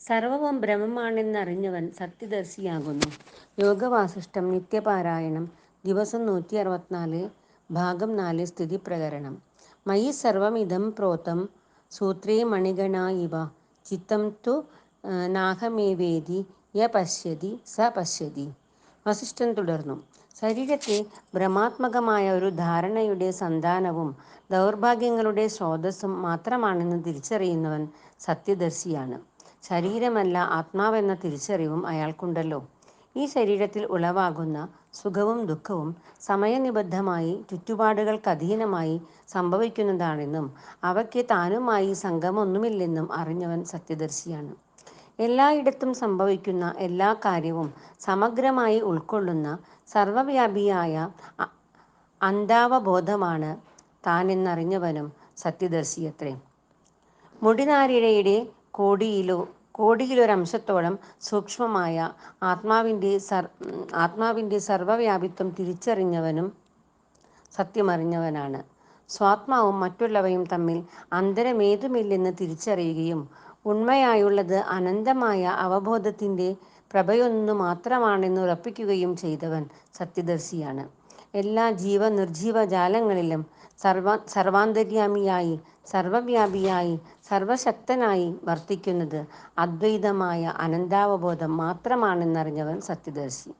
സർവവും ബ്രഹ്മമാണെന്നറിഞ്ഞവൻ സത്യദർശിയാകുന്നു. യോഗവാസിഷ്ഠം നിത്യപാരായണം ദിവസം നൂറ്റി അറുപത്തിനാല് ഭാഗം നാല് സ്ഥിതി പ്രകരണം മയി സർവമിതം പ്രോതം സൂത്രേ മണിഗണാ ഇവ ചിത്തം തു നാഹമേവേദി യ പശ്യതി സ പശ്യതി. വസിഷ്ഠൻ തുടർന്നു. ശരീരത്തെ ഭ്രമാത്മകമായ ഒരു ധാരണയുടെ സന്താനവും ദൗർഭാഗ്യങ്ങളുടെ സ്രോതസ്സും മാത്രമാണെന്ന് തിരിച്ചറിയുന്നവൻ സത്യദർശിയാണ്. ശരീരമല്ല ആത്മാവെന്ന തിരിച്ചറിവും അയാൾക്കുണ്ടല്ലോ. ഈ ശരീരത്തിൽ ഉളവാകുന്ന സുഖവും ദുഃഖവും സമയനിബദ്ധമായി ചുറ്റുപാടുകൾക്കധീനമായി സംഭവിക്കുന്നതാണെന്നും അവയ്ക്ക് താനുമായി സംഗമൊന്നുമില്ലെന്നും അറിഞ്ഞവൻ സത്യദർശിയാണ്. എല്ലായിടത്തും സംഭവിക്കുന്ന എല്ലാ കാര്യവും സമഗ്രമായി ഉൾക്കൊള്ളുന്ന സർവവ്യാപിയായ അന്താവബോധമാണ് താനെന്നറിഞ്ഞവനും സത്യദർശിയത്രേ. മുടിനാരിഴയുടെ കോടിയിലൊരംശത്തോളം സൂക്ഷ്മമായ ആത്മാവിന്റെ ആത്മാവിന്റെ സർവവ്യാപിത്വം തിരിച്ചറിഞ്ഞവനും സത്യമറിഞ്ഞവനാണ്. സ്വാത്മാവും മറ്റുള്ളവയും തമ്മിൽ അന്തരമേതുമില്ലെന്ന് തിരിച്ചറിയുകയും ഉണ്മയായുള്ളത് അനന്തമായ അവബോധത്തിന്റെ പ്രഭയൊന്നു മാത്രമാണെന്ന് മാത്രമാണെന്നുറപ്പിക്കുകയും ചെയ്തവൻ സത്യദർശിയാണ്. എല്ലാ ജീവ നിർജീവ ജാലങ്ങളിലും സർവ സർവാന്തര്യാമിയായി സർവവ്യാപിയായി സർവശക്തനായി വർത്തിക്കുന്നത് അദ്വൈതമായ അനന്താവബോധം മാത്രമാണെന്നറിഞ്ഞവൻ സത്യദർശി.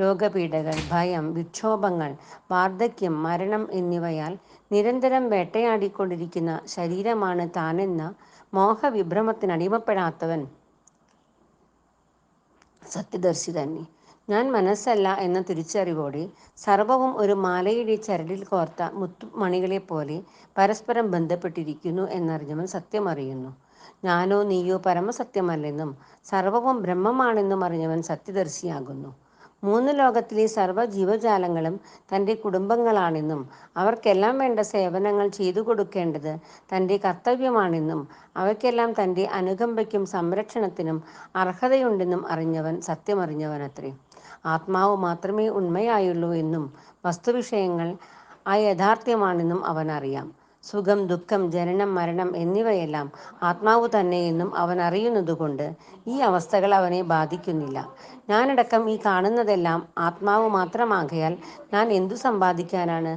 രോഗപീഠകൾ ഭയം, വിക്ഷോഭങ്ങൾ, വാർദ്ധക്യം, മരണം എന്നിവയാൽ നിരന്തരം വേട്ടയാടിക്കൊണ്ടിരിക്കുന്ന ശരീരമാണ് താനെന്ന മോഹവിഭ്രമത്തിനടിമപ്പെടാത്തവൻ സത്യദർശി തന്നെ. ഞാൻ മനസ്സല്ല എന്ന തിരിച്ചറിവോടെ സർവവും ഒരു മാലയുടെ ചരടിൽ കോർത്ത മുത്തുമണികളെപ്പോലെ പരസ്പരം ബന്ധപ്പെട്ടിരിക്കുന്നു എന്നറിഞ്ഞവൻ സത്യമറിയുന്നു. ഞാനോ നീയോ പരമസത്യമല്ലെന്നും സർവവും ബ്രഹ്മമാണെന്നും അറിഞ്ഞവൻ സത്യദർശിയാകുന്നു. മൂന്ന് ലോകത്തിലെ സർവ ജീവജാലങ്ങളും തന്റെ കുടുംബങ്ങളാണെന്നും അവർക്കെല്ലാം വേണ്ട സേവനങ്ങൾ ചെയ്തു കൊടുക്കേണ്ടത് തന്റെ കർത്തവ്യമാണെന്നും അവയ്ക്കെല്ലാം തന്റെ അനുകമ്പയ്ക്കും സംരക്ഷണത്തിനും അർഹതയുണ്ടെന്നും അറിഞ്ഞവൻ സത്യമറിഞ്ഞവനത്രേ. ആത്മാവ് മാത്രമേ ഉണ്മയായുള്ളൂ എന്നും വസ്തുവിഷയങ്ങൾ അയഥാർത്ഥ്യമാണെന്നും അറിയാം സുഖം, ദുഃഖം, ജനനം, മരണം എന്നിവയെല്ലാം ആത്മാവ് തന്നെയെന്നും അവൻ അറിയുന്നതുകൊണ്ട് ഈ അവസ്ഥകൾ അവനെ ബാധിക്കുന്നില്ല. ഞാനടക്കം ഈ കാണുന്നതെല്ലാം ആത്മാവ് മാത്രമാകയാൽ ഞാൻ എന്തു സമ്പാദിക്കാനാണ്,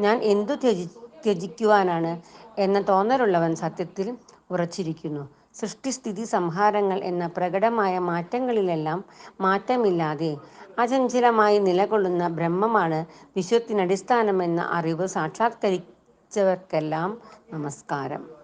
ഞാൻ എന്തു ത്യജി ത്യജിക്കുവാനാണ് എന്ന തോന്നലുള്ളവൻ സത്യത്തിൽ ഉറച്ചിരിക്കുന്നു. സൃഷ്ടി, സ്ഥിതി, സംഹാരങ്ങൾ എന്ന പ്രകടമായ മാറ്റങ്ങളിലെല്ലാം മാറ്റമില്ലാതെ അചഞ്ചലമായി നിലകൊള്ളുന്ന ബ്രഹ്മമാണ് വിശ്വത്തിനടിസ്ഥാനമെന്ന അറിവ് സാക്ഷാത്കരിച്ചവർക്കെല്ലാം നമസ്കാരം.